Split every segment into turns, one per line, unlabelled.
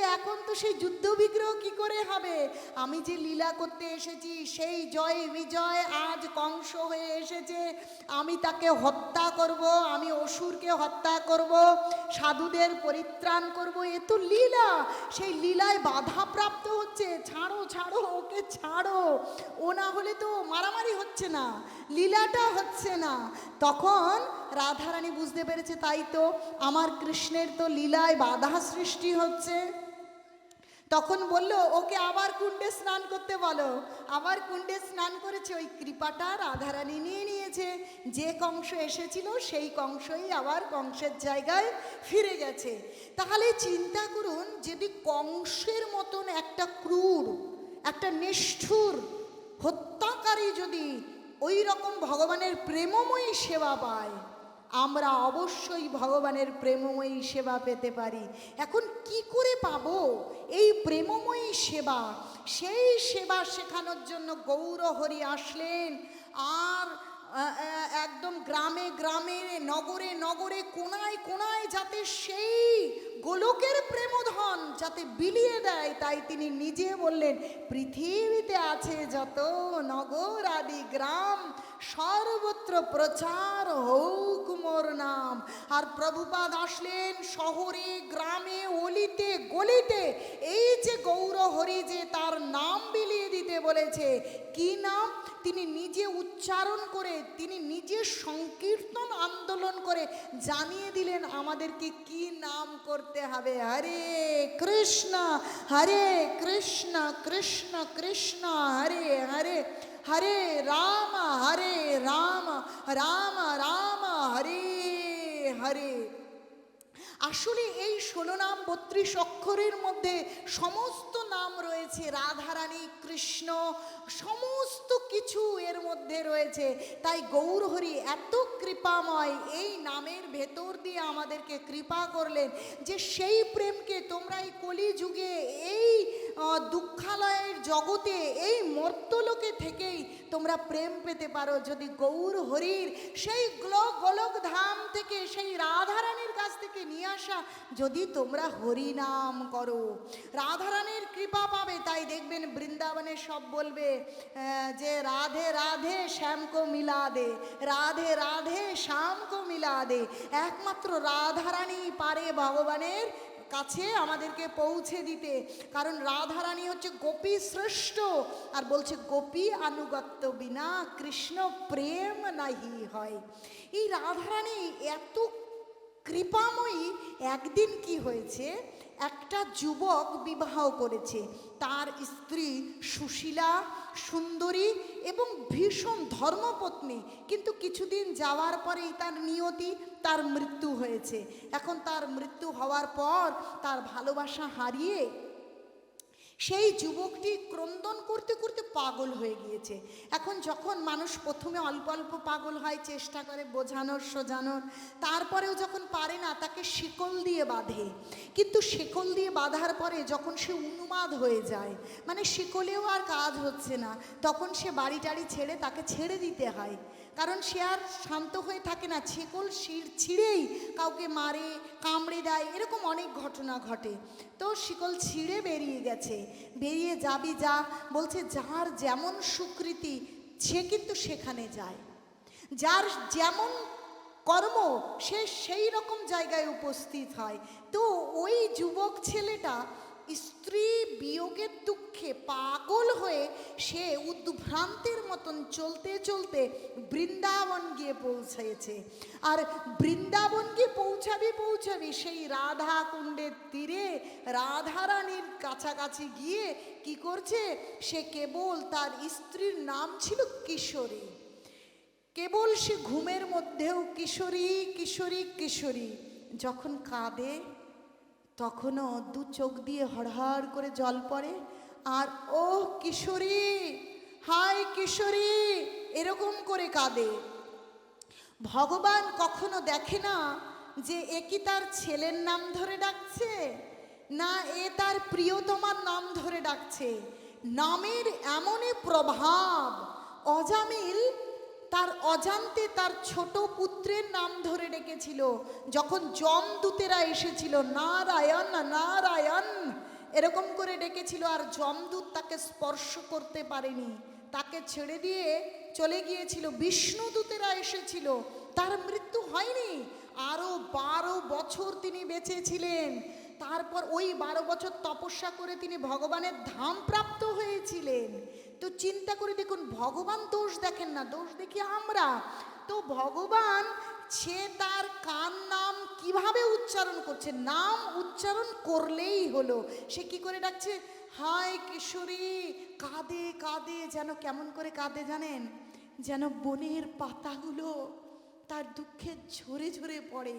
কিন্তু এখন তো সেই যুদ্ধ বিগ্রহ কি করে হবে আমি যে লীলা করতে এসেছি সেই জয় বিজয় আজ কংস হয়ে এসেছে আমি তাকে হত্যা করব আমি অসুরকে হত্যা করব সাধুদের পরিত্রাণ করব এ তো লীলা সেই লীলায় বাধাপ্রাপ্ত হচ্ছে ছাড়ো ছাড়ো ওকে ছাড়ো ও না হলে তো মারামারি হচ্ছে না লীলাটা হচ্ছে না তখন রাধারানী বুঝতে পেরেছে তাই তো আমার কৃষ্ণের তো লীলায় বাধা সৃষ্টি হচ্ছে তখন বলল ওকে আবার কুণ্ডে স্নান করতে বলো আবার কুণ্ডে স্নান করেছে ওই কৃপাটা রাধারানি নিয়ে নিয়েছে যে কংস এসেছিল সেই কংসই আবার কংসের জায়গায় ফিরে গেছে তাহলে চিন্তা করুন যদি কংসের মতন একটা ক্রূর একটা নিষ্ঠুর হত্যাকারী যদি ওই রকম ভগবানের প্রেমময়ী সেবা পায় আমরা অবশ্যই ভগবানের প্রেমময়ী সেবা পেতে পারি এখন কি করে পাব এই প্রেমময়ী সেবা সেই সেবা শেখানোর জন্য গৌরহরি আসলেন আর একদম গ্রামে গ্রামে নগরে নগরে কোনায় কোনায় যাতে সেই গোলকের প্রেমধন যাতে বিলিয়ে দেয় তাই তিনি নিজে বললেন পৃথিবীতে আছে যত নগর আদি গ্রাম সর্বত্র প্রচার হোক মোর নাম আর প্রভুপাদ আসলেন শহরে গ্রামে অলিতে গলিতে এই যে গৌর হরি যে তার নাম বিলিয়ে দিতে বলেছে কি নাম তিনি নিজে উচ্চারণ করে তিনি নিজে সংকীর্তন আন্দোলন করে জানিয়ে দিলেন আমাদেরকে কি নাম করতে হবে হরে কৃষ্ণ হরে কৃষ্ণ কৃষ্ণ কৃষ্ণ হরে হরে হরে রাম হরে রাম রাম রাম হরে হরে আসলে এই ষোলো নাম বত্রিশ অক্ষরের মধ্যে সমস্ত নাম রয়েছে রাধারানী কৃষ্ণ সমস্ত কিছু এর মধ্যে রয়েছে তাই গৌরহরি এত কৃপাময় এই নামের ভেতর দিয়ে আমাদেরকে কৃপা করলেন যে সেই প্রেমকে তোমরা এই কলিযুগে এই দুঃখালয়ের জগতে এই মর্তলোকে থেকেই তোমরা প্রেম পেতে পারো যদি গৌর হরির সেই গ্লোক গোলক ধাম থেকে সেই রাধারানীর কাছ থেকে নিয়ে আসা যদি তোমরা হরি নাম করো রাধারানীর কৃপা কৃপা পাবে তাই দেখবেন বৃন্দাবনে সব বলবে যে রাধে রাধে শ্যামকো মিলা দে রাধে রাধে শ্যামকো মিলা দে একমাত্র রাধারানী পারে ভগবানের কাছে আমাদেরকে পৌঁছে দিতে কারণ রাধারানী হচ্ছে গোপী শ্রেষ্ঠ আর বলছে গোপী আনুগত্য বিনা কৃষ্ণ প্রেম নাহি হয় এই রাধারানী এত কৃপাময়ী একদিন কি হয়েছে একটা যুবক বিবাহ করেছে তার স্ত্রী সুশীলা সুন্দরী এবং ভীষণ ধর্মপত্নী কিন্তু কিছুদিন যাওয়ার পরেই তার নিয়তি তার মৃত্যু হয়েছে এখন তার মৃত্যু হওয়ার পর তার ভালোবাসা হারিয়ে সেই যুবকটি ক্রন্দন করতে করতে পাগল হয়ে গিয়েছে এখন যখন মানুষ প্রথমে অল্প অল্প পাগল হয় চেষ্টা করে বোঝানোর সোজানোর তারপরেও যখন পারে না তাকে শিকল দিয়ে বাঁধে কিন্তু শিকল দিয়ে বাঁধার পরে যখন সে উন্মাদ হয়ে যায় মানে শিকলেও আর কাজ হচ্ছে না তখন সে বাড়ি টাড়ি ছেড়ে তাকে ছেড়ে দিতে হয় কারণ সে আর শান্ত হয়ে থাকে না ছেকল ছিঁড়েই কাউকে মারে কামড়ে দেয় এরকম অনেক ঘটনা ঘটে তো শিকল ছিঁড়ে বেরিয়ে গেছে বেরিয়ে যাবি যা বলছে যার যেমন সুকৃতি সে কিন্তু সেখানে যায় যার যেমন কর্ম সে সেই রকম জায়গায় উপস্থিত হয় তো ওই যুবক ছেলেটা স্ত্রী বিয়োগের দুঃখে পাগল হয়ে সে উদ্ভ্রান্তের মতন চলতে চলতে বৃন্দাবন গিয়ে পৌঁছেছে আর বৃন্দাবন গিয়ে পৌঁছাবি পৌঁছাবি সেই রাধা কুণ্ডের তীরে রাধারানীর কাছাকাছি গিয়ে কি করছে সে কেবল তার স্ত্রীর নাম ছিল কিশোরী কেবল সে ঘুমের মধ্যেও কিশোরী কিশোরী কিশোরী যখন কাঁদে তখনও দু চোখ দিয়ে হড়হড় করে জল পড়ে আর ও কিশোরী হাই কিশোরী এরকম করে কাঁদে ভগবান কখনো দেখে না যে এ কি তার ছেলের নাম ধরে ডাকছে না এ তার প্রিয়তমার নাম ধরে ডাকছে নামের এমনই প্রভাব অজামিল তার অজান্তে তার ছোট পুত্রের নাম ধরে ডেকেছিল যখন যমদূতেরা এসেছিল নারায়ণ নারায়ণ এরকম করে ডেকেছিল আর যমদূত তাকে স্পর্শ করতে পারেনি তাকে ছেড়ে দিয়ে চলে গিয়েছিল বিষ্ণুদূতেরা এসেছিল তার মৃত্যু হয়নি আরও বারো বছর তিনি বেঁচেছিলেন তারপর ওই বারো বছর তপস্যা করে তিনি ভগবানের ধাম প্রাপ্ত হয়েছিলেন তো চিন্তা করে দেখুন ভগবান দোষ দেখেন না দোষ দেখি আমরা তো ভগবান সে তার কার নাম কিভাবে উচ্চারণ করছে নাম উচ্চারণ করলেই হলো সে কি করে ডাকছে হায় কিশোরী কাঁদে কাঁদে যেন কেমন করে কাঁদে জানেন যেন বনের পাতাগুলো তার দুঃখে ঝরে ঝরে পড়ে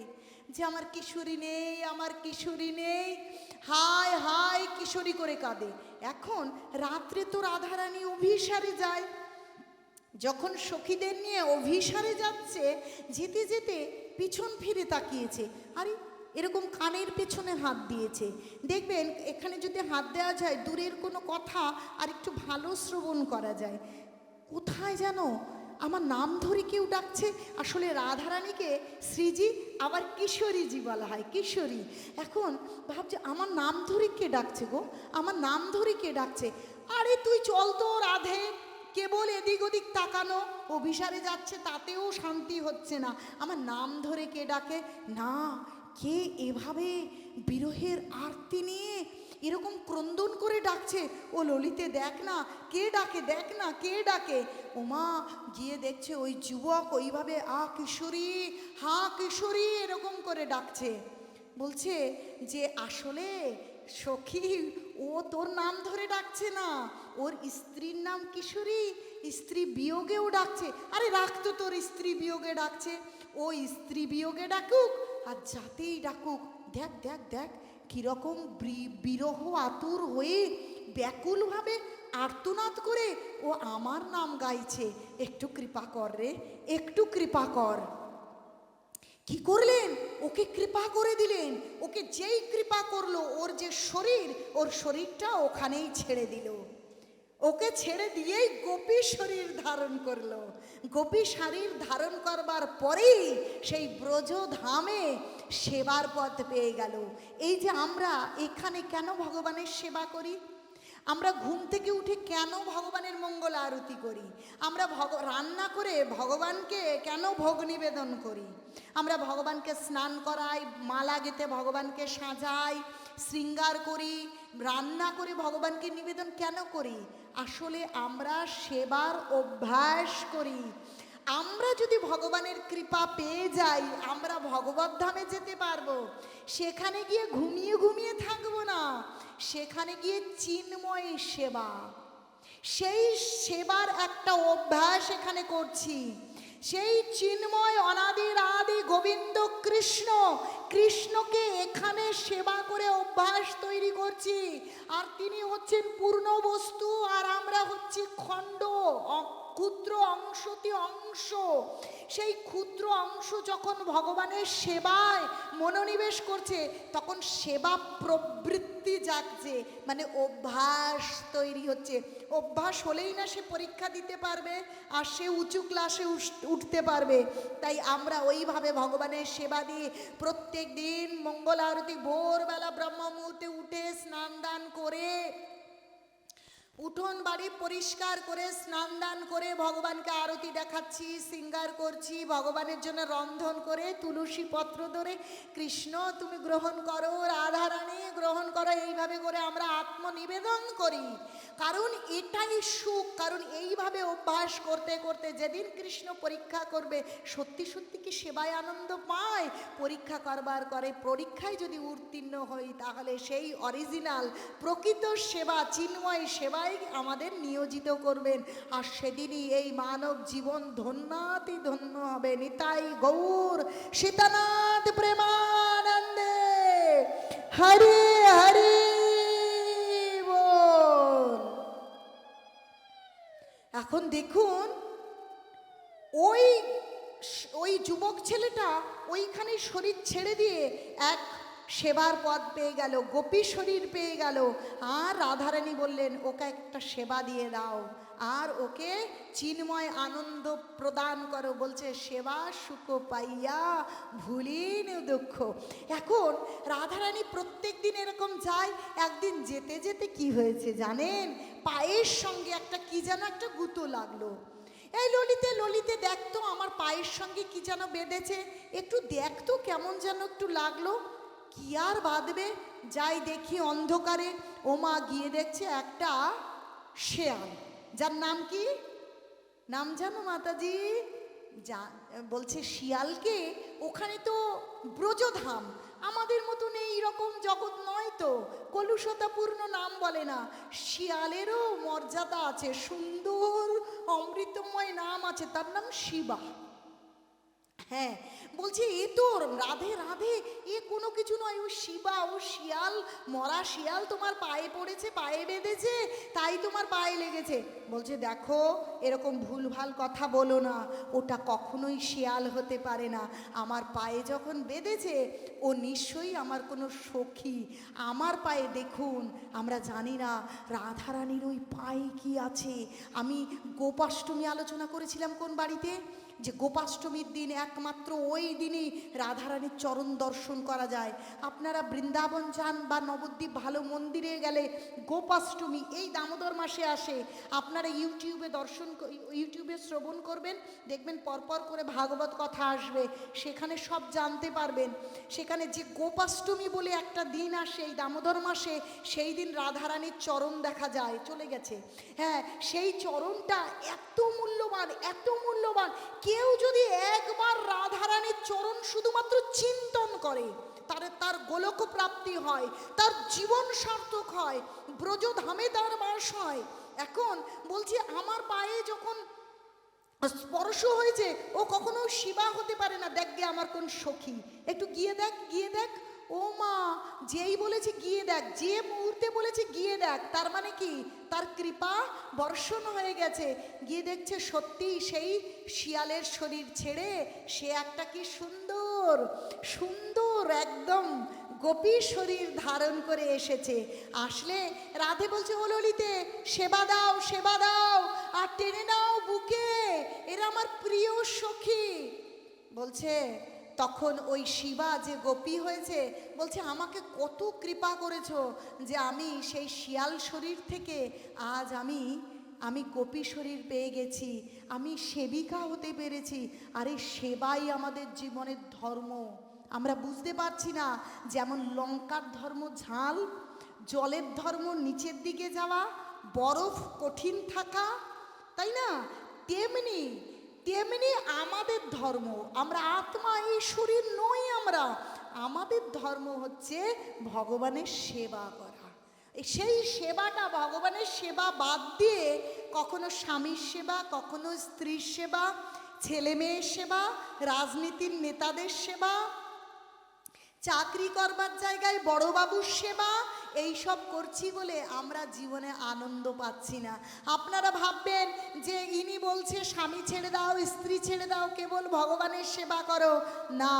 যে আমার কিশোরী নেই আমার কিশোরী নেই হায় হায় কিশোরী করে কাঁদে এখন রাত্রে তো রাধারানী অভিসারে যায় যখন সখীদের নিয়ে অভিসারে যাচ্ছে যেতে যেতে পিছন ফিরে তাকিয়েছে আরে এরকম কানের পেছনে হাত দিয়েছে দেখবেন এখানে যদি হাত দেওয়া যায় দূরের কোনো কথা আর একটু ভালো শ্রবণ করা যায় কোথায় জানো আমার নাম ধরে কেউ ডাকছে আসলে রাধারানীকে শ্রীজি আবার কিশোরীজি বলা হয় কিশোরী এখন ভাবছে আমার নাম ধরে কে ডাকছে গো আমার নাম ধরে কে ডাকছে আরে তুই চল তো রাধে কেবল এদিক ওদিক তাকানো অভিসারে যাচ্ছে তাতেও শান্তি হচ্ছে না আমার নাম ধরে কে ডাকে না কে এভাবে বিরহের আরতি নিয়ে এরকম ক্রন্দন করে ডাকছে ও ললিতে দেখ না কে ডাকে দেখ না কে ডাকে ওমা গিয়ে দেখছে ওই যুবক ওইভাবে আ কিশোরী হা কিশোরী এরকম করে ডাকছে বলছে যে আসলে সখী ও তোর নাম ধরে ডাকছে না ওর স্ত্রীর নাম কিশোরী স্ত্রী বিয়োগেও ডাকছে আরে রাখতো তোর স্ত্রী বিয়োগে ডাকছে ও স্ত্রী বিয়োগে ডাকুক আর যাতেই ডাকুক দেখ দেখ দেখ কীরকম বিরহ আতুর হয়ে ব্যাকুলভাবে আর্তনাদ করে ও আমার নাম গাইছে একটু কৃপা কর রে একটু কৃপা কর কি করলেন ওকে কৃপা করে দিলেন ওকে যেই কৃপা করলো ওর যে শরীর ওর শরীরটা ওখানেই ছেড়ে দিল ওকে ছেড়ে দিয়েই গোপী শরীর ধারণ করল গোপী শরীর ধারণ করবার পরেই সেই ব্রজ ধামে সেবার পথ পেয়ে গেল এই যে আমরা এখানে কেন ভগবানের সেবা করি আমরা ঘুম থেকে উঠে কেন ভগবানের মঙ্গল আরতি করি আমরা ভগ রান্না করে ভগবানকে কেন ভোগ নিবেদন করি আমরা ভগবানকে স্নান করাই মালা গেতে ভগবানকে সাজাই শৃঙ্গার করি রান্না করে ভগবানকে নিবেদন কেন করি আসলে আমরা সেবার অভ্যাস করি আমরা যদি ভগবানের কৃপা পেয়ে যাই আমরা ভগবত ধামে যেতে পারবো সেখানে গিয়ে ঘুমিয়ে ঘুমিয়ে থাকবো না সেখানে গিয়ে চিন্ময় সেবা সেই সেবার একটা অভ্যাস এখানে করছি সেই চিন্ময় অনাদির আদি গোবিন্দ কৃষ্ণ কৃষ্ণকে এখানে সেবা করে অভ্যাস তৈরি করছি আর তিনি হচ্ছেন পূর্ণ বস্তু আর আমরা হচ্ছি খণ্ড ক্ষুদ্র অংশটি অংশ সেই ক্ষুদ্র অংশ যখন ভগবানের সেবায় মনোনিবেশ করছে তখন সেবা প্রবৃত্তি জাগছে মানে অভ্যাস তৈরি হচ্ছে অভ্যাস হলেই না সে পরীক্ষা দিতে পারবে আর সে উঁচু ক্লাসে উঠতে পারবে তাই আমরা ওইভাবে ভগবানের সেবা দিয়ে প্রত্যেক দিন মঙ্গল আরতি ভোরবেলা ব্রহ্ম মুহূর্তে উঠে স্নান দান করে উঠোন বাড়ি পরিষ্কার করে স্নান দান করে ভগবানকে আরতি দেখাচ্ছি সিঙ্গার করছি ভগবানের জন্য রন্ধন করে তুলসী পত্র ধরে কৃষ্ণ তুমি গ্রহণ করো রাধারানী গ্রহণ করো এইভাবে করে আমরা আত্মনিবেদন করি কারণ এটাই সুখ কারণ এইভাবে অভ্যাস করতে করতে যেদিন কৃষ্ণ পরীক্ষা করবে সত্যি সত্যি কি সেবায় আনন্দ পায় পরীক্ষা করবার করে পরীক্ষায় যদি উত্তীর্ণ হই তাহলে সেই অরিজিনাল প্রকৃত সেবা চিন্ময় সেবায় সবাই আমাদের নিয়োজিত করবেন আর সেদিনই এই মানব জীবন ধন্যাতি ধন্য হবে নিতাই গৌর সীতানাথ প্রেমানন্দে হরি হরি এখন দেখুন ওই ওই যুবক ছেলেটা ওইখানে শরীর ছেড়ে দিয়ে এক সেবার পদ পেয়ে গেল গোপী শরীর পেয়ে গেল আর রাধারানী বললেন ওকে একটা সেবা দিয়ে দাও আর ওকে চিন্ময় আনন্দ প্রদান করো বলছে সেবা সুখ পাইয়া ভুলিন দুঃখ এখন রাধারানী প্রত্যেক দিন এরকম যায় একদিন যেতে যেতে কি হয়েছে জানেন পায়ের সঙ্গে একটা কি যেন একটা গুঁতো লাগলো এই ললিতে ললিতে দেখতো আমার পায়ের সঙ্গে কি যেন বেঁধেছে একটু দেখতো কেমন যেন একটু লাগলো কি আর বাঁধবে যাই দেখি অন্ধকারে ওমা গিয়ে দেখছে একটা শেয়াল যার নাম কি নাম জানো মাতাজি যা বলছে শিয়ালকে ওখানে তো ব্রজধাম আমাদের মতন এইরকম জগৎ নয় তো কলুষতাপূর্ণ নাম বলে না শিয়ালেরও মর্যাদা আছে সুন্দর অমৃতময় নাম আছে তার নাম শিবা হ্যাঁ বলছি এ তোর রাধে রাধে এ কোনো কিছু নয় ও শিবা ও শিয়াল মরা শিয়াল তোমার পায়ে পড়েছে পায়ে বেঁধেছে তাই তোমার পায়ে লেগেছে বলছে দেখো এরকম ভুলভাল কথা বলো না ওটা কখনোই শিয়াল হতে পারে না আমার পায়ে যখন বেঁধেছে ও নিশ্চয়ই আমার কোনো সখী আমার পায়ে দেখুন আমরা জানি না রাধারানীর ওই পায়ে কি আছে আমি গোপাষ্টমী আলোচনা করেছিলাম কোন বাড়িতে যে গোপাষ্টমীর দিন একমাত্র ওই দিনই রাধারানীর চরণ দর্শন করা যায় আপনারা বৃন্দাবন যান বা নবদ্বীপ ভালো মন্দিরে গেলে গোপাষ্টমী এই দামোদর মাসে আসে আপনারা ইউটিউবে দর্শন ইউটিউবে শ্রবণ করবেন দেখবেন পরপর করে ভাগবত কথা আসবে সেখানে সব জানতে পারবেন সেখানে যে গোপাষ্টমী বলে একটা দিন আসে এই দামোদর মাসে সেই দিন রাধারানীর চরণ দেখা যায় চলে গেছে হ্যাঁ সেই চরণটা এত মূল্যবান এত মূল্যবান কেউ যদি একবার রাধারানীর চরণ শুধুমাত্র চিন্তন করে তার তার গোলক প্রাপ্তি হয় তার জীবন সার্থক হয় ব্রজধামে তার বাস হয় এখন বলছি আমার পায়ে যখন স্পর্শ হয়েছে ও কখনো শিবা হতে পারে না দেখ গে আমার কোন সখী একটু গিয়ে দেখ গিয়ে দেখ ও মা যেই বলেছে গিয়ে দেখ যে মুহূর্তে বলেছে গিয়ে দেখ তার মানে কি তার কৃপা বর্ষণ হয়ে গেছে গিয়ে দেখছে সত্যিই সেই শিয়ালের শরীর ছেড়ে সে একটা কি সুন্দর সুন্দর একদম গোপী শরীর ধারণ করে এসেছে আসলে রাধে বলছে হলিতে সেবা দাও সেবা দাও আর টেনে নাও বুকে এরা আমার প্রিয় সখী বলছে তখন ওই শিবা যে গোপী হয়েছে বলছে আমাকে কত কৃপা করেছ যে আমি সেই শিয়াল শরীর থেকে আজ আমি আমি গোপী শরীর পেয়ে গেছি আমি সেবিকা হতে পেরেছি আরে সেবাই আমাদের জীবনের ধর্ম আমরা বুঝতে পারছি না যেমন লঙ্কার ধর্ম ঝাল জলের ধর্ম নিচের দিকে যাওয়া বরফ কঠিন থাকা তাই না তেমনি তেমনি আমাদের ধর্ম আমরা আত্মা এই শরীর নই আমরা আমাদের ধর্ম হচ্ছে ভগবানের সেবা করা সেই সেবাটা ভগবানের সেবা বাদ দিয়ে কখনো স্বামীর সেবা কখনো স্ত্রীর সেবা ছেলে মেয়ের সেবা রাজনীতির নেতাদের সেবা চাকরি করবার জায়গায় বড়বাবুর সেবা এই সব করছি বলে আমরা জীবনে আনন্দ পাচ্ছি না আপনারা ভাববেন যে ইনি বলছে স্বামী ছেড়ে দাও স্ত্রী ছেড়ে দাও কেবল ভগবানের সেবা করো না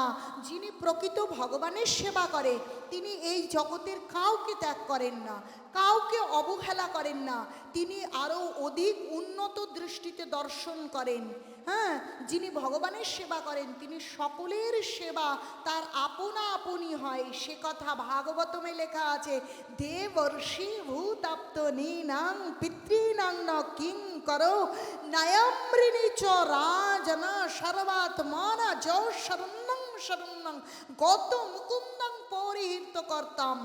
যিনি প্রকৃত ভগবানের সেবা করে তিনি এই জগতের কাউকে ত্যাগ করেন না কাউকে অবহেলা করেন না তিনি আরও অধিক উন্নত দৃষ্টিতে দর্শন করেন হ্যাঁ যিনি ভগবানের সেবা করেন তিনি সকলের সেবা তার আপনা আপনি হয় সে কথা ভাগবতমে লেখা আছে দেবর্ষি ভূতাপ্ত নীনাং নাং ন কিং কর নয়ামৃণী চ রাজনা সর্বাত্মান জ শরণ্যং শরণ্যং গত মুকুন্দং পরিহিত করতাম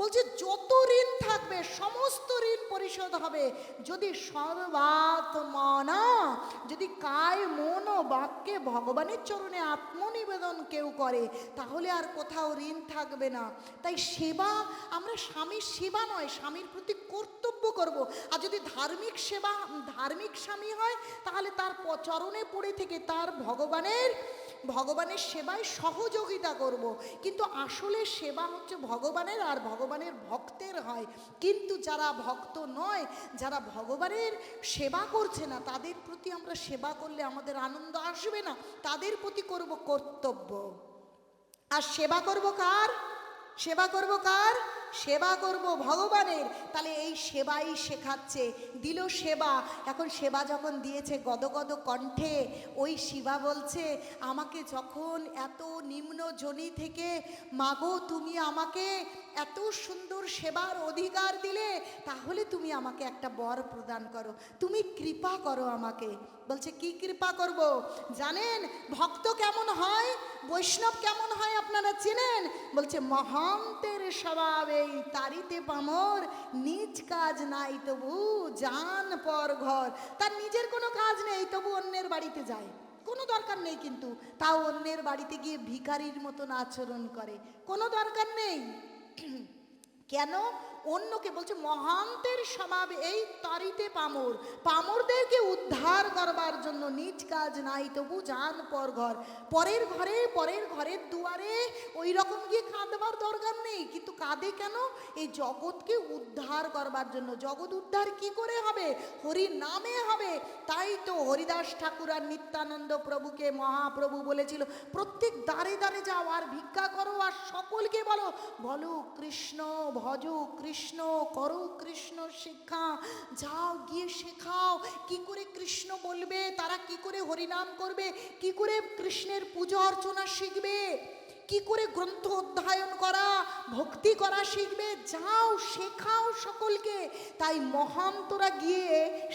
বলছে যত ঋণ থাকবে সমস্ত ঋণ পরিশোধ হবে যদি সর্বাত্মনা যদি কায় মন ও বাক্যে ভগবানের চরণে আত্মনিবেদন কেউ করে তাহলে আর কোথাও ঋণ থাকবে না তাই সেবা আমরা স্বামীর সেবা নয় স্বামীর প্রতি কর্তব্য করব। আর যদি ধার্মিক সেবা ধার্মিক স্বামী হয় তাহলে তার চরণে পড়ে থেকে তার ভগবানের ভগবানের সেবায় সহযোগিতা করব। কিন্তু আসলে সেবা হচ্ছে ভগবানের আর ভগবানের ভক্তের হয় কিন্তু যারা ভক্ত নয় যারা ভগবানের সেবা করছে না তাদের প্রতি আমরা সেবা করলে আমাদের আনন্দ আসবে না তাদের প্রতি করব কর্তব্য আর সেবা করব কার সেবা করব কার সেবা করব ভগবানের তাহলে এই সেবাই শেখাচ্ছে দিল সেবা এখন সেবা যখন দিয়েছে গদগদ কণ্ঠে ওই শিবা বলছে আমাকে যখন এত নিম্ন জনি থেকে মাগো তুমি আমাকে এত সুন্দর সেবার অধিকার দিলে তাহলে তুমি আমাকে একটা বর প্রদান করো তুমি কৃপা করো আমাকে বলছে কি কৃপা করব জানেন ভক্ত কেমন হয় বৈষ্ণব কেমন হয় আপনারা চেনেন বলছে মহান্তের স্বভাবে তারিতে পামর নিজ কাজ নাই তবু যান পর ঘর তার নিজের কোনো কাজ নেই তবু অন্যের বাড়িতে যায় কোনো দরকার নেই কিন্তু তাও অন্যের বাড়িতে গিয়ে ভিকারির মতন আচরণ করে কোনো দরকার নেই কেন অন্যকে বলছে মহান্তের স্বভাব এই তরিতে পামর পামরদেরকে উদ্ধার করবার জন্য নিজ কাজ নাই তবু যান পর ঘর পরের ঘরে পরের ঘরের দুয়ারে ওই রকম গিয়ে কাঁদবার দরকার নেই কিন্তু কাঁদে কেন এই জগৎকে উদ্ধার করবার জন্য জগৎ উদ্ধার কি করে হবে হরি নামে হবে তাই তো হরিদাস ঠাকুর আর নিত্যানন্দ প্রভুকে মহাপ্রভু বলেছিল প্রত্যেক দ্বারে দ্বারে যাও আর ভিক্ষা করো আর সকলকে বলো বলো কৃষ্ণ ভজ কৃষ্ণ কৃষ্ণ করো কৃষ্ণ শিক্ষা যাও গিয়ে শেখাও কি করে কৃষ্ণ বলবে তারা কি করে হরিনাম করবে কি করে কৃষ্ণের পুজো অর্চনা শিখবে কি করে গ্রন্থ অধ্যয়ন করা ভক্তি করা শিখবে যাও শেখাও সকলকে তাই মহান্তরা গিয়ে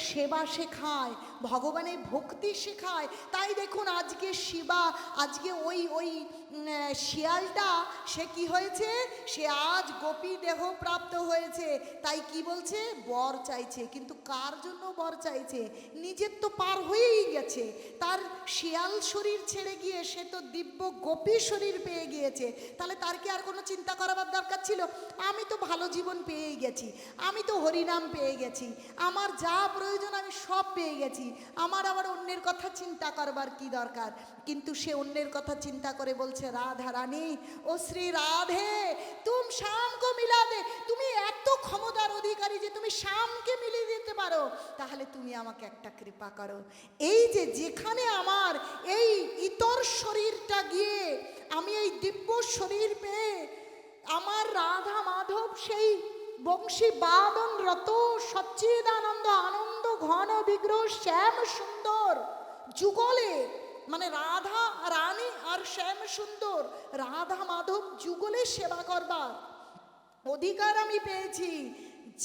সেবা শেখায় ভগবানের ভক্তি শেখায় তাই দেখুন আজকে শিবা আজকে ওই ওই শিয়ালটা সে কি হয়েছে সে আজ গোপী দেহ প্রাপ্ত হয়েছে তাই কি বলছে বর চাইছে কিন্তু কার জন্য বর চাইছে নিজের তো পার হয়েই গেছে তার শিয়াল শরীর ছেড়ে গিয়ে সে তো দিব্য গোপী শরীর পেয়ে গিয়েছে তাহলে তার কি আর কোনো চিন্তা করাবার দরকার ছিল আমি তো ভালো জীবন পেয়েই গেছি আমি তো হরিনাম পেয়ে গেছি আমার যা প্রয়োজন আমি সব পেয়ে গেছি আমার আবার অন্যের কথা চিন্তা করবার কি দরকার কিন্তু সে অন্যের কথা চিন্তা করে বলছে বলছে রাধা রানী ও শ্রী রাধে তুম শ্যামকে মিলা দে তুমি এত ক্ষমতার অধিকারী যে তুমি শ্যামকে মিলিয়ে দিতে পারো তাহলে তুমি আমাকে একটা কৃপা করো এই যে যেখানে আমার এই ইতর শরীরটা গিয়ে আমি এই দিব্য শরীর পেয়ে আমার রাধা মাধব সেই বংশী বাদন রত সচ্চিদানন্দ আনন্দ ঘন বিগ্রহ শ্যাম সুন্দর যুগলে মানে রাধা রান শ্যাম সুন্দর রাধা মাধব যুগলের সেবা করবার অধিকার আমি পেয়েছি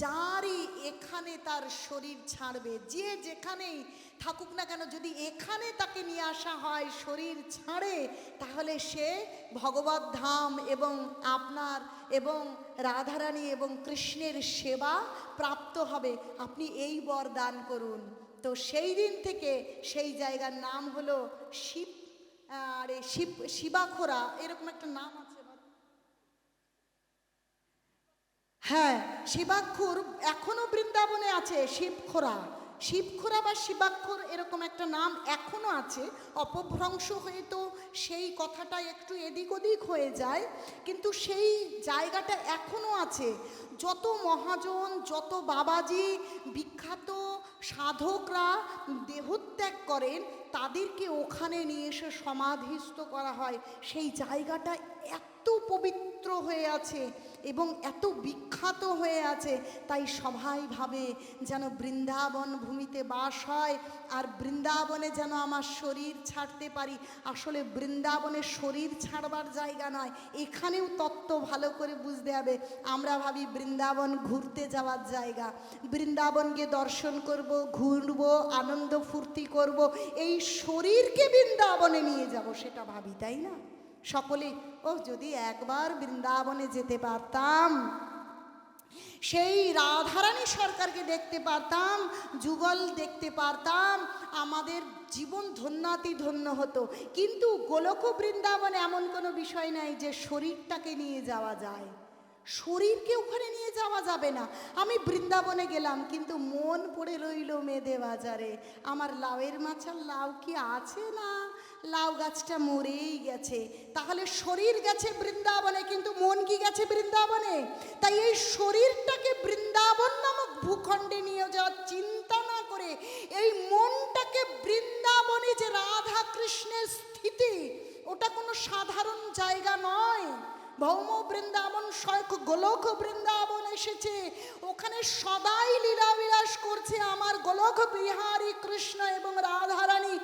যারই এখানে তার শরীর ছাড়বে যে যেখানেই থাকুক না কেন যদি এখানে তাকে নিয়ে আসা হয় শরীর ছাড়ে তাহলে সে ভগবত ধাম এবং আপনার এবং রাধারানী এবং কৃষ্ণের সেবা প্রাপ্ত হবে আপনি এই বর দান করুন তো সেই দিন থেকে সেই জায়গার নাম হলো শিব আর এই শিব শিবাখোরা এরকম একটা নাম আছে হ্যাঁ শিবাক্ষুর এখনও বৃন্দাবনে আছে শিবখোরা শিবখোরা বা শিবাক্ষর এরকম একটা নাম এখনও আছে অপভ্রংশ হয়ে তো সেই কথাটা একটু এদিক ওদিক হয়ে যায় কিন্তু সেই জায়গাটা এখনও আছে যত মহাজন যত বাবাজি বিখ্যাত সাধকরা দেহত্যাগ করেন তাদেরকে ওখানে নিয়ে এসে সমাধিস্থ করা হয় সেই জায়গাটা এত পবিত্র হয়ে আছে এবং এত বিখ্যাত হয়ে আছে তাই সবাই ভাবে যেন বৃন্দাবন ভূমিতে বাস হয় আর বৃন্দাবনে যেন আমার শরীর ছাড়তে পারি আসলে বৃন্দাবনে শরীর ছাড়বার জায়গা নয় এখানেও তত্ত্ব ভালো করে বুঝতে হবে আমরা ভাবি বৃন্দাবন ঘুরতে যাওয়ার জায়গা বৃন্দাবনকে দর্শন করব ঘুরব আনন্দ ফুর্তি করব এই শরীরকে বৃন্দাবনে নিয়ে যাব সেটা ভাবি তাই না সকলে ও যদি একবার বৃন্দাবনে যেতে পারতাম সেই রাধারানী সরকারকে দেখতে পারতাম যুগল দেখতে পারতাম আমাদের জীবন ধন্যাতি ধন্য হতো কিন্তু গোলক বৃন্দাবন এমন কোনো বিষয় নাই যে শরীরটাকে নিয়ে যাওয়া যায় শরীরকে ওখানে নিয়ে যাওয়া যাবে না আমি বৃন্দাবনে গেলাম কিন্তু মন পড়ে রইল মেদে বাজারে আমার লাউয়ের মাছার লাউ কি আছে না লাউ গাছটা মরেই গেছে তাহলে শরীর গেছে বৃন্দাবনে কিন্তু মন কি গেছে বৃন্দাবনে তাই এই শরীরটাকে বৃন্দাবন নামক ভূখণ্ডে নিয়ে যাওয়ার চিন্তা না করে এই মনটাকে বৃন্দাবনে যে রাধা কৃষ্ণের স্থিতি ওটা কোনো সাধারণ জায়গা নয় ভৌম বৃন্দাবন গোলক বৃন্দাবন এসেছে ওখানে সদাই বিলাস করছে আমার গোলক বিহারী কৃষ্ণ এবং রাধারানী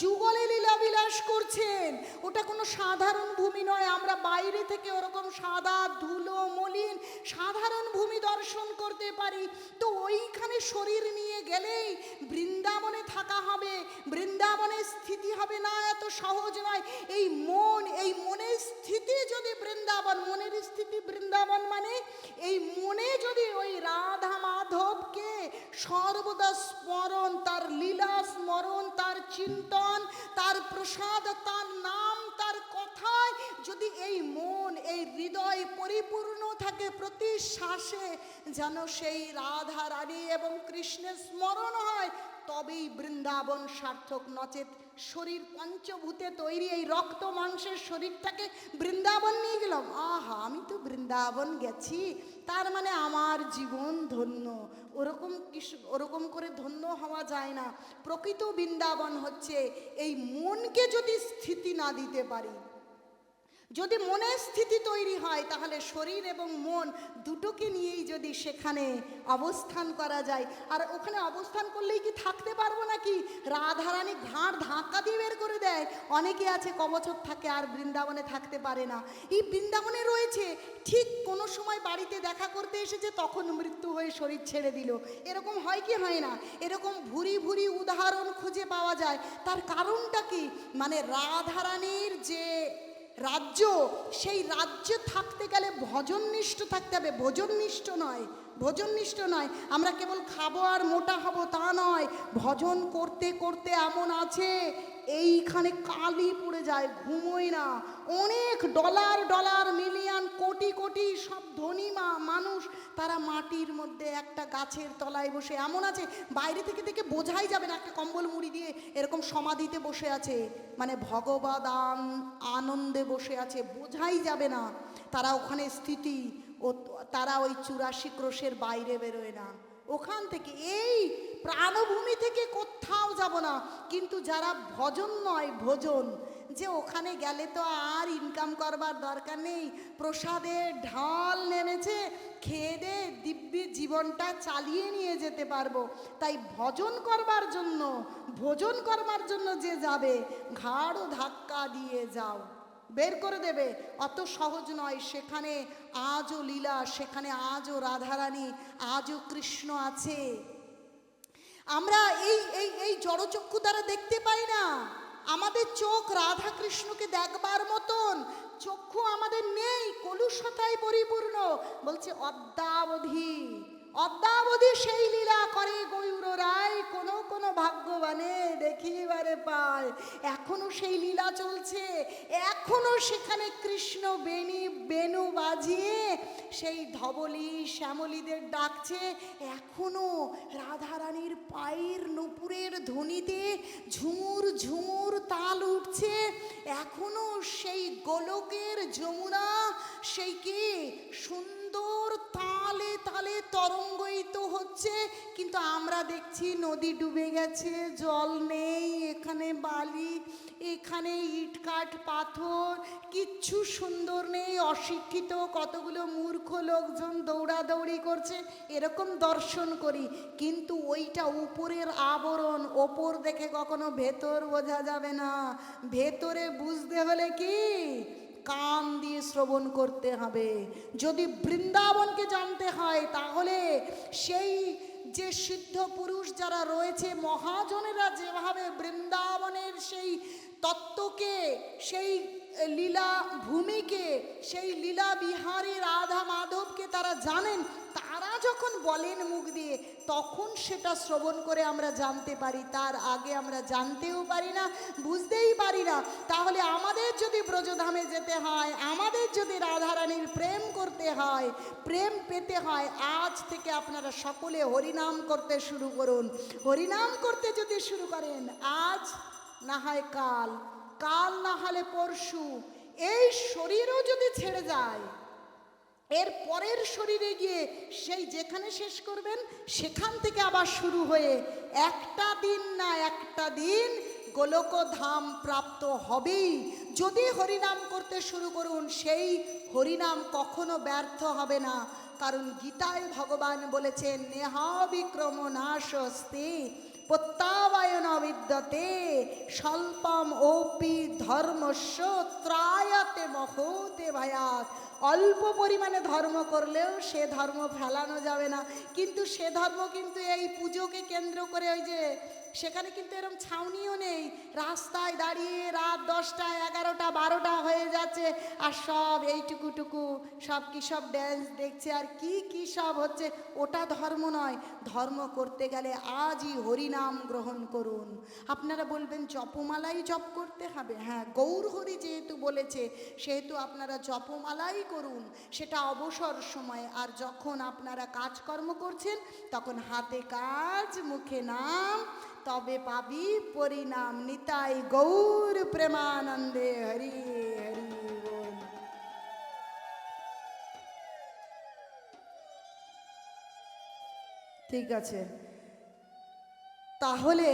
যুগলে বিলাস করছেন ওটা কোনো সাধারণ ভূমি নয় আমরা বাইরে থেকে ওরকম সাদা ধুলো মলিন সাধারণ ভূমি দর্শন করতে পারি তো ওইখানে শরীর নিয়ে গেলেই বৃন্দাবনে থাকা হবে বৃন্দাবনের স্থিতি হবে না এত সহজ নয় এই মন এই মনের স্থিতি যদি বৃন্দাবন বৃন্দাবন মনের স্থিতি বৃন্দাবন মানে এই মনে যদি ওই রাধা মাধবকে সর্বদা স্মরণ তার লীলা স্মরণ তার চিন্তন তার প্রসাদ তার নাম তার কথায় যদি এই মন এই হৃদয় পরিপূর্ণ থাকে প্রতি শ্বাসে যেন সেই রাধা রানী এবং কৃষ্ণের স্মরণ হয় তবেই বৃন্দাবন সার্থক নচেত শরীর পঞ্চভূতে তৈরি এই রক্ত মাংসের শরীরটাকে বৃন্দাবন নিয়ে গেলাম আহা আমি তো বৃন্দাবন গেছি তার মানে আমার জীবন ধন্য ওরকম ওরকম করে ধন্য হওয়া যায় না প্রকৃত বৃন্দাবন হচ্ছে এই মনকে যদি স্থিতি না দিতে পারি যদি মনের স্থিতি তৈরি হয় তাহলে শরীর এবং মন দুটোকে নিয়েই যদি সেখানে অবস্থান করা যায় আর ওখানে অবস্থান করলেই কি থাকতে পারবো নাকি রাধারানি ঘাড় ধাক্কা দিয়ে বের করে দেয় অনেকে আছে কবছর থাকে আর বৃন্দাবনে থাকতে পারে না এই বৃন্দাবনে রয়েছে ঠিক কোনো সময় বাড়িতে দেখা করতে এসেছে তখন মৃত্যু হয়ে শরীর ছেড়ে দিল এরকম হয় কি হয় না এরকম ভুরি ভুরি উদাহরণ খুঁজে পাওয়া যায় তার কারণটা কি মানে রাধারানির যে রাজ্য সেই রাজ্যে থাকতে গেলে ভজননিষ্ঠ থাকতে হবে ভোজননিষ্ঠ নয় ভোজননিষ্ঠ নয় আমরা কেবল খাবো আর মোটা হব তা নয় ভজন করতে করতে এমন আছে এইখানে কালি পড়ে যায় ঘুমোয় না অনেক ডলার ডলার মিলিয়ন কোটি কোটি সব ধনী মা মানুষ তারা মাটির মধ্যে একটা গাছের তলায় বসে এমন আছে বাইরে থেকে দেখে বোঝাই যাবে না একটা কম্বল মুড়ি দিয়ে এরকম সমাধিতে বসে আছে মানে ভগবাদান আনন্দে বসে আছে বোঝাই যাবে না তারা ওখানে স্থিতি ও তারা ওই চুরাশি ক্রোশের বাইরে বেরোয় না ওখান থেকে এই প্রাণভূমি থেকে কোথাও যাব না কিন্তু যারা ভজন নয় ভোজন যে ওখানে গেলে তো আর ইনকাম করবার দরকার নেই প্রসাদে ঢাল নেমেছে খেয়ে দে দিব্যি জীবনটা চালিয়ে নিয়ে যেতে পারবো তাই ভজন করবার জন্য ভোজন করবার জন্য যে যাবে ঘাড় ধাক্কা দিয়ে যাও বের করে দেবে অত সহজ নয় সেখানে আজও লীলা সেখানে আজও রাধারানী আজও কৃষ্ণ আছে আমরা এই এই এই জড়চক্ষু দ্বারা দেখতে পাই না আমাদের চোখ রাধা কৃষ্ণকে দেখবার মতন চক্ষু আমাদের নেই কলুষতায় পরিপূর্ণ বলছে অদ্যাবধি অদ্যাবধি সেই লীলা করে গৌর রায় কোন কোনো ভাগ্যবানে দেখিবারে পায় এখনো সেই লীলা চলছে এখনো সেখানে কৃষ্ণ বেণী বেণু বাজিয়ে সেই ধবলি শ্যামলীদের ডাকছে এখনো রাধারানীর পায়ের নুপুরের ধ্বনিতে ঝুমুর ঝুমুর তাল উঠছে এখনো সেই গোলকের যমুনা সেই কি সুন্দর সুন্দর তালে তালে তরঙ্গিত হচ্ছে কিন্তু আমরা দেখছি নদী ডুবে গেছে জল নেই এখানে বালি এখানে ইটকাঠ পাথর কিচ্ছু সুন্দর নেই অশিক্ষিত কতগুলো মূর্খ লোকজন দৌড়াদৌড়ি করছে এরকম দর্শন করি কিন্তু ওইটা উপরের আবরণ ওপর দেখে কখনো ভেতর বোঝা যাবে না ভেতরে বুঝতে হলে কি কান দিয়ে শ্রবণ করতে হবে যদি বৃন্দাবনকে জানতে হয় তাহলে সেই যে সিদ্ধ পুরুষ যারা রয়েছে মহাজনেরা যেভাবে বৃন্দাবনের সেই তত্ত্বকে সেই লীলা ভূমিকে সেই লীলা বিহারী রাধা মাধবকে তারা জানেন যখন বলেন মুখ দিয়ে তখন সেটা শ্রবণ করে আমরা জানতে পারি তার আগে আমরা জানতেও পারি না বুঝতেই পারি না তাহলে আমাদের যদি ব্রজধামে যেতে হয় আমাদের যদি রাধারানীর প্রেম করতে হয় প্রেম পেতে হয় আজ থেকে আপনারা সকলে হরিনাম করতে শুরু করুন হরিনাম করতে যদি শুরু করেন আজ না হয় কাল কাল না হলে পরশু এই শরীরও যদি ছেড়ে যায় এর পরের শরীরে গিয়ে সেই যেখানে শেষ করবেন সেখান থেকে আবার শুরু হয়ে একটা দিন না একটা দিন গোলকধাম প্রাপ্ত হবেই যদি হরিনাম করতে শুরু করুন সেই হরিনাম কখনো ব্যর্থ হবে না কারণ গীতায় ভগবান বলেছেন নেহা বিক্রম নাশস্তি প্রত্যাবায়ন বিদ্যতে স্বল্পম ওপি ধর্মস্য ত্রায়তে মহতে ভয়াত অল্প পরিমাণে ধর্ম করলেও সে ধর্ম ফেলানো যাবে না কিন্তু সে ধর্ম কিন্তু এই পুজোকে কেন্দ্র করে ওই যে সেখানে কিন্তু এরম ছাউনিও নেই রাস্তায় দাঁড়িয়ে রাত দশটা এগারোটা বারোটা হয়ে যাচ্ছে আর সব টুকুটুকু সব কী সব ড্যান্স দেখছে আর কি কি সব হচ্ছে ওটা ধর্ম নয় ধর্ম করতে গেলে আজই হরিনাম গ্রহণ করুন আপনারা বলবেন জপমালাই জপ করতে হবে হ্যাঁ গৌর হরি যেহেতু বলেছে সেহেতু আপনারা জপমালাই করুন সেটা অবসর সময়ে আর যখন আপনারা কাজকর্ম করছেন তখন হাতে কাজ মুখে নাম তবে পাবি পরিণাম নিতাই গৌর প্রেমানন্দে হরি হরি ঠিক আছে তাহলে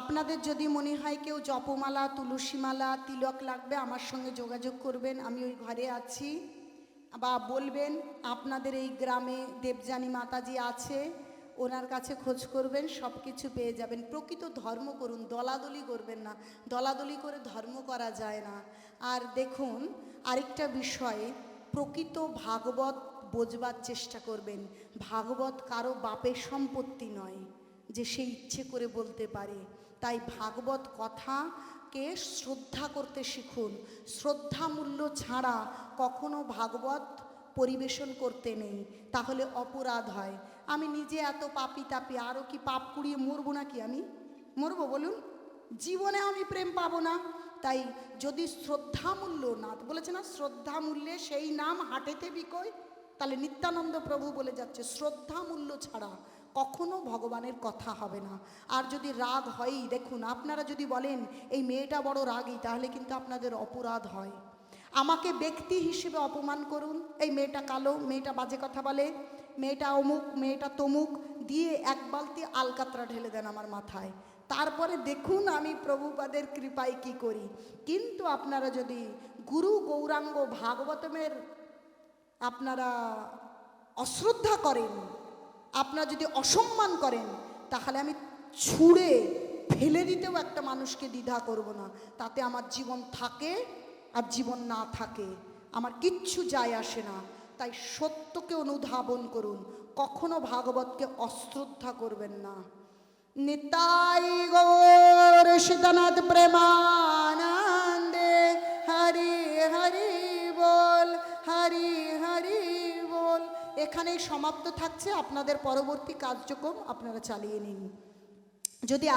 আপনাদের যদি মনে হয় কেউ জপমালা তুলসীমালা তিলক লাগবে আমার সঙ্গে যোগাযোগ করবেন আমি ওই ঘরে আছি বা বলবেন আপনাদের এই গ্রামে দেবযানী মাতাজি আছে ওনার কাছে খোঁজ করবেন সব কিছু পেয়ে যাবেন প্রকৃত ধর্ম করুন দলাদলি করবেন না দলাদলি করে ধর্ম করা যায় না আর দেখুন আরেকটা বিষয় প্রকৃত ভাগবত বোঝবার চেষ্টা করবেন ভাগবত কারো বাপের সম্পত্তি নয় যে সে ইচ্ছে করে বলতে পারে তাই ভাগবত কথাকে শ্রদ্ধা করতে শিখুন শ্রদ্ধামূল্য ছাড়া কখনো ভাগবত পরিবেশন করতে নেই তাহলে অপরাধ হয় আমি নিজে এত পাপি তাপি আরও কি পাপ কুড়িয়ে মরবো নাকি আমি মরবো বলুন জীবনে আমি প্রেম পাবো না তাই যদি শ্রদ্ধামূল্য নাথ বলেছে না শ্রদ্ধামূল্যে সেই নাম হাটেতে বিকয় তাহলে নিত্যানন্দ প্রভু বলে যাচ্ছে শ্রদ্ধামূল্য ছাড়া কখনো ভগবানের কথা হবে না আর যদি রাগ হয়ই দেখুন আপনারা যদি বলেন এই মেয়েটা বড় রাগই তাহলে কিন্তু আপনাদের অপরাধ হয় আমাকে ব্যক্তি হিসেবে অপমান করুন এই মেয়েটা কালো মেয়েটা বাজে কথা বলে মেয়েটা অমুক মেয়েটা তমুক দিয়ে এক বালতি আলকাতরা ঢেলে দেন আমার মাথায় তারপরে দেখুন আমি প্রভুপাদের কৃপায় কি করি কিন্তু আপনারা যদি গুরু গৌরাঙ্গ ভাগবতমের আপনারা অশ্রদ্ধা করেন আপনারা যদি অসম্মান করেন তাহলে আমি ছুঁড়ে ফেলে দিতেও একটা মানুষকে দ্বিধা করব না তাতে আমার জীবন থাকে আর জীবন না থাকে আমার কিচ্ছু যায় আসে না তাই সত্যকে অনুধাবন করুন কখনো ভাগবতকে অশ্রদ্ধা করবেন না নিতাই গৌর সীতানাথ প্রেমানন্দে হরি হরি বল হরি হরি বল এখানেই সমাপ্ত থাকছে আপনাদের পরবর্তী কার্যক্রম আপনারা চালিয়ে নিন যদি